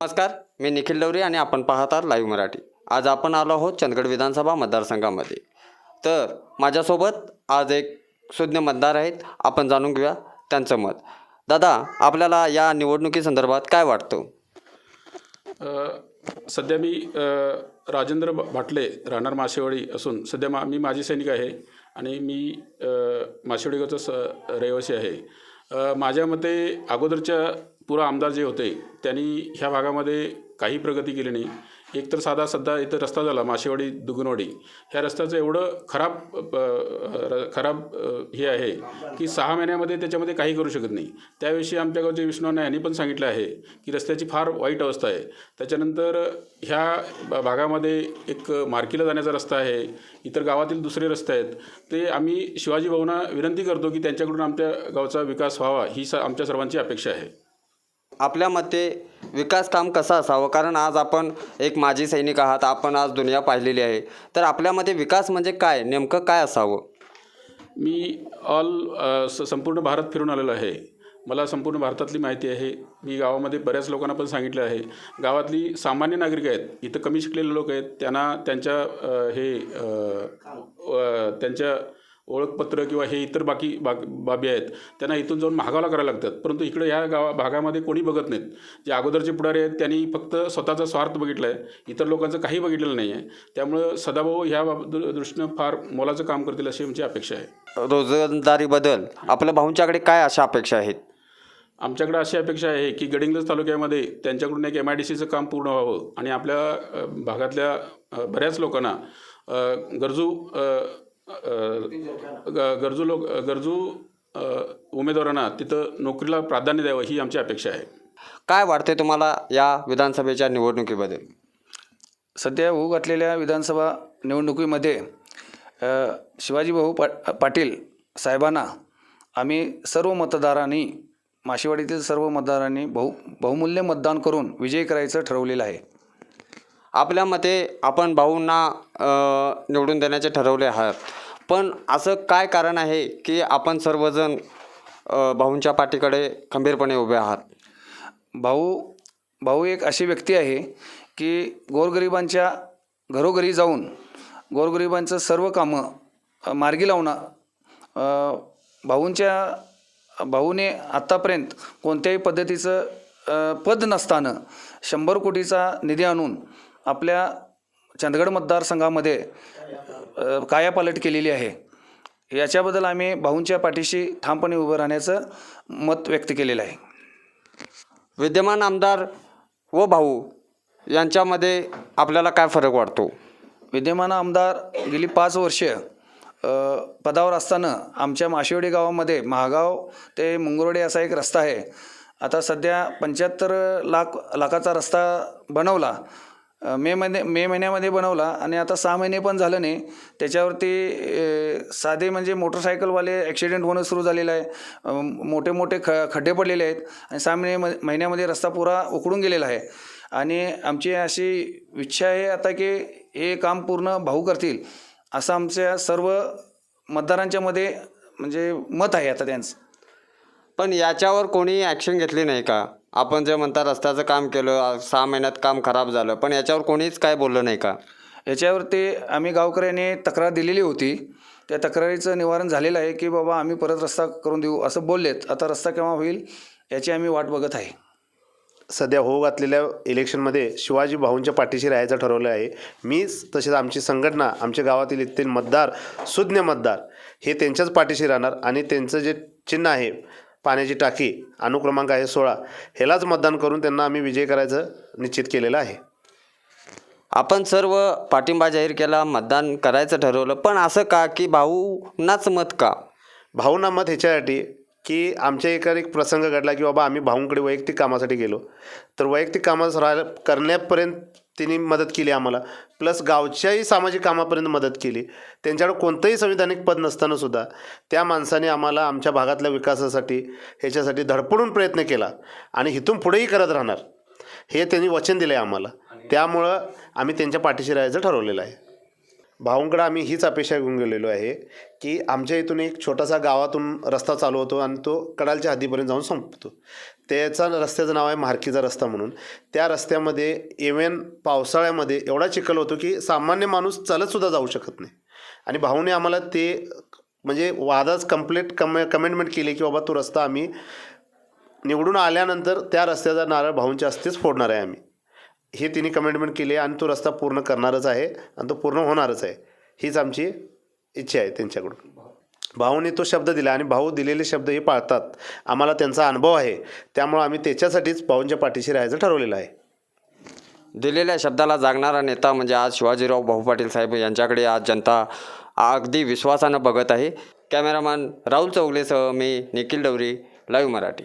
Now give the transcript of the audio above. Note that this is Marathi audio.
नमस्कार मी निखिल डवरे आणि आपण पाहत आहात लाईव्ह मराठी. आज आपण आलो आहोत चंदगड विधानसभा मतदारसंघामध्ये. तर माझ्यासोबत आज एक सुज्ञ मतदार आहेत आपण जाणून घेऊया त्यांचं मत. दादा आपल्याला या निवडणुकीसंदर्भात काय वाटतं? सध्या मी राजेंद्र भाटले राहणार मासेवाडी असून सध्या मा मी माजी सैनिक आहे आणि मी अ, स रहिवासी आहे. माझ्या मते अगोदरच्या पुरा आमदार जे होते त्यांनी ह्या भागामध्ये काही प्रगती केली नाही. एक तर साधा सध्या इथं रस्ता झाला मासेवाडी दुगुनवाडी. ह्या रस्त्याचं एवढं खराब र- खराब हे आहे की सहा महिन्यामध्ये त्याच्यामध्ये काही करू शकत नाही. त्याविषयी आमच्या गावचे विष्णू यांनी पण सांगितलं आहे की रस्त्याची फार वाईट अवस्था आहे. त्याच्यानंतर ह्या भागामध्ये एक मार्कीला जाण्याचा रस्ता आहे इतर गावातील दुसरे रस्ते आहेत. ते आम्ही शिवाजी भाऊंना विनंती करतो की त्यांच्याकडून आमच्या गावचा विकास व्हावा ही स आमच्या सर्वांची अपेक्षा आहे. आपल्या मते विकास काम कसं असावं? कारण आज आपण एक माजी सैनिक आहात आपण आज दुनिया पाहिलेली आहे. तर आपल्यामध्ये विकास म्हणजे काय? नेमकं काय असावं? मी ऑल स संपूर्ण भारत फिरून आलेलो आहे. मला संपूर्ण भारतातली माहिती आहे. मी गावामध्ये बऱ्याच लोकांना पण सांगितलं आहे. गावातली सामान्य नागरिक आहेत इथं कमी शिकलेले लोक आहेत त्यांना त्यांच्या हे त्यांच्या ओळखपत्र किंवा हे इतर बाकी बाग बाबी आहेत त्यांना इथून जाऊन महागावला करायला लागतात. परंतु इकडे ह्या गावा भागामध्ये कोणी बघत नाहीत. जे अगोदरचे पुढारी आहेत त्यांनी फक्त स्वतःचा स्वार्थ बघितला आहे इतर लोकांचं काही बघितलेलं नाही आहे त्यामुळं सदाभाऊ ह्या बाब दृष्टीनं फार मोलाचं काम करतील अशी आमची अपेक्षा आहे. रोजंदारीबद्दल आपल्या भाऊंच्याकडे काय अशा अपेक्षा आहेत? आमच्याकडे अशी अपेक्षा आहे की गडिंग्लज तालुक्यामध्ये त्यांच्याकडून एक एम आय डी सीचं काम पूर्ण व्हावं आणि आपल्या भागातल्या बऱ्याच लोकांना गरजू गरजू लोक गरजू उमेदवारांना तिथं नोकरीला प्राधान्य द्यावं ही आमची अपेक्षा आहे. काय वाटते तुम्हाला या विधानसभेच्या निवडणुकीबद्दल सध्या होऊ घातलेल्या विधानसभा निवडणुकीमध्ये शिवाजीभाऊ पा पाटील साहेबांना आम्ही सर्व मतदारांनी माशिवाडीतील सर्व मतदारांनी बहु बहुमूल्य मतदान करून विजयी करायचं ठरवलेलं आहे. आपल्या मते आपण भाऊंना निवडून देण्याचे ठरवले आहात. पण असं काय कारण आहे की आपण सर्वजण भाऊंच्या पाठीकडे खंबीरपणे उभे आहात? भाऊ भाऊ एक अशी व्यक्ती आहे की गोरगरिबांच्या घरोघरी जाऊन गोरगरिबांचं सर्व कामं मार्गी लावणं भाऊंच्या भाऊने आत्तापर्यंत कोणत्याही पद्धतीचं पद नसताना शंभर कोटीचा निधी आणून आपल्या चंदगड मतदारसंघामध्ये कायापालट केलेली आहे. याच्याबद्दल आम्ही भाऊंच्या पाठीशी ठामपणे उभं राहण्याचं मत व्यक्त केलेलं आहे. विद्यमान आमदार व भाऊ यांच्यामध्ये आपल्याला काय फरक वाटतो? विद्यमान आमदार गेली पाच वर्ष पदावर असताना आमच्या माशिवडी गावामध्ये महागाव ते मुंगरोडे असा एक रस्ता आहे. आता सध्या पंच्याहत्तर लाख लाखाचा रस्ता बनवला. मे मध्ये मे महिन्यामध्ये बनवला आणि आता सहा महिने पण झालं नाही. त्याच्यावरती साधे म्हणजे मोटरसायकलवाले ॲक्सिडेंट होणं सुरू झालेलं आहे. मोठे मोठे ख खड्डे पडलेले आहेत आणि सहा महिने महिन्यामध्ये रस्ता पुरा उकडून गेलेला आहे. आणि आमची अशी इच्छा आहे आता की हे काम पूर्ण भाऊ करतील असं आमच्या सर्व मतदारांच्यामध्ये म्हणजे मत आहे आता त्यांचं. पण याच्यावर कोणी ॲक्शन घेतली नाही का? आपण जे म्हणता रस्त्याचं काम केलं सहा महिन्यात काम खराब झालं पण याच्यावर कोणीच काय बोललं नाही का? याच्यावरती आम्ही गावकऱ्यांनी तक्रार दिलेली होती. त्या तक्रारीचं निवारण झालेलं आहे की बाबा आम्ही परत रस्ता करून देऊ असं बोललेत. आता रस्ता केव्हा होईल याची आम्ही वाट बघत आहे. सध्या होऊ घातलेल्या इलेक्शनमध्ये शिवाजी भाऊंच्या पाठीशी राहायचं ठरवलं आहे. मी तसेच आमची संघटना आमच्या गावातील येथील मतदार सुज्ञ मतदार हे त्यांच्याच पाठीशी राहणार आणि त्यांचं जे चिन्ह आहे पाण्याची टाकी अनुक्रमांक आहे सोळा. ह्यालाच मतदान करून त्यांना आम्ही विजय करायचं निश्चित केलेलं आहे. आपण सर्व पाठिंबा जाहीर केला मतदान करायचं ठरवलं पण असं का की भाऊंनाच मत का? भाऊंना मत ह्याच्यासाठी की आमच्या एका एक प्रसंग घडला की बाबा आम्ही भाऊंकडे वैयक्तिक कामासाठी गेलो. तर वैयक्तिक कामास राह करण्यापर्यंत त्यांनी मदत केली आम्हाला. प्लस गावच्याही सामाजिक कामापर्यंत मदत केली. त्यांच्याकडे कोणतंही संविधानिक पद नसताना सुद्धा त्या माणसाने आम्हाला आमच्या भागातल्या विकासासाठी ह्याच्यासाठी धडपडून प्रयत्न केला आणि इथून पुढेही करत राहणार. हे त्यांनी वचन दिलं आहे आम्हाला त्यामुळं आम्ही त्यांच्या पाठीशी राहायचं ठरवलेलं आहे. भाऊंकडं आम्ही हीच अपेक्षा घेऊन गेलेलो आहे की आमच्या इथून एक छोटासा गावातून रस्ता चालू होतो आणि तो कडालच्या हद्दीपर्यंत जाऊन संपतो. त्याचा रस्त्याचं नाव आहे मार्कीचा रस्ता म्हणून. त्या रस्त्यामध्ये इव्हन पावसाळ्यामध्ये एवढा चिखल होतो की सामान्य माणूस चालतसुद्धा जाऊ शकत नाही. आणि भाऊने आम्हाला ते म्हणजे वादाच कम्प्लेट कमे कमेंटमेंट केली की बाबा तो रस्ता आम्ही निवडून आल्यानंतर त्या रस्त्याचा नारळ भाऊंच्या हस्तेच फोडणार आहे आम्ही. हे तिने कमेंटमेंट केली आहे आणि तो रस्ता पूर्ण करणारच आहे आणि तो पूर्ण होणारच आहे. हीच आमची इच्छा आहे त्यांच्याकडून. भाऊने तो शब्द दिला आणि भाऊ दिलेले शब्द हे पाळतात. आम्हाला त्यांचा अनुभव आहे. त्यामुळं आम्ही त्याच्यासाठीच भाऊंच्या पाठीशी राहायचं ठरवलेलं आहे. दिलेल्या शब्दाला जागणारा नेता म्हणजे आज शिवाजीराव भाऊ पाटील साहेब यांच्याकडे आज जनता अगदी विश्वासानं बघत आहे. कॅमेरामॅन राहुल चौगलेसह मी निखिल डवरी लाईव्ह मराठी.